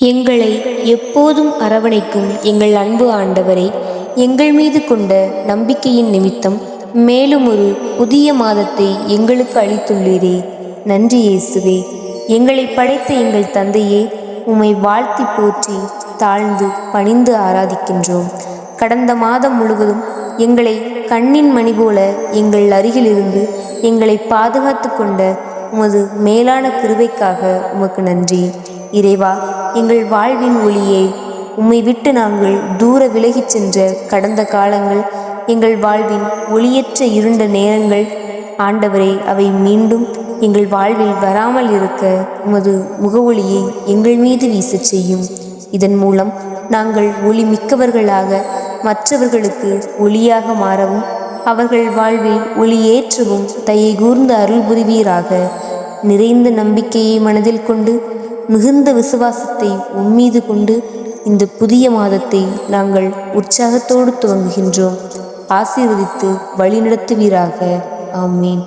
எங்களை எப்போதும் அரவணைக்கும் எங்கள் அன்பு ஆண்டவரே எங்கள் மீது கொண்ட நம்பிக்கையின் நிமித்தம் மேலும் ஒரு புதிய மாதத்தை எங்களுக்கு அளித்துள்ளீரே. நன்றி இயேசுவே. எங்களை படைத்த எங்கள் தந்தையே உம்மை வாழ்த்தி போற்றி தாழ்ந்து பணிந்து ஆராதிக்கின்றோம். கடந்த மாதம் முழுவதும் எங்களை கண்ணின் மணி போல எங்கள் அருகிலிருந்து எங்களை பாதுகாத்து கொண்ட உமது மேலான கிருவைக்காக உமக்கு நன்றி. இறைவா எங்கள் வாழ்வின் ஒளியே உம்மை விட்டு நாங்கள் தூர விலகிச் சென்ற கடந்த காலங்கள் எங்கள் வாழ்வின் ஒளியற்ற இருண்ட நேரங்கள். ஆண்டவரே அவை மீண்டும் எங்கள் வாழ்வில் வராமல் இருக்க உமது முகவொளியை எங்கள் மீது வீசச் செய்யும். இதன் மூலம் நாங்கள் ஒளி மிக்கவர்களாக மற்றவர்களுக்கு ஒளியாக மாறவும் அவர்கள் வாழ்வில் ஒளியேற்றவும் தயை கூர்ந்த அருள் புரிவீராக. நிறைந்த நம்பிக்கையை மனதில் கொண்டு மிகுந்த விசுவாசத்தை உம்மீது கொண்டு இந்த புதிய மாதத்தை நாங்கள் உற்சாகத்தோடு துவங்குகின்றோம். ஆசீர்வதித்து வழிநடத்துவீராக. ஆமீன்.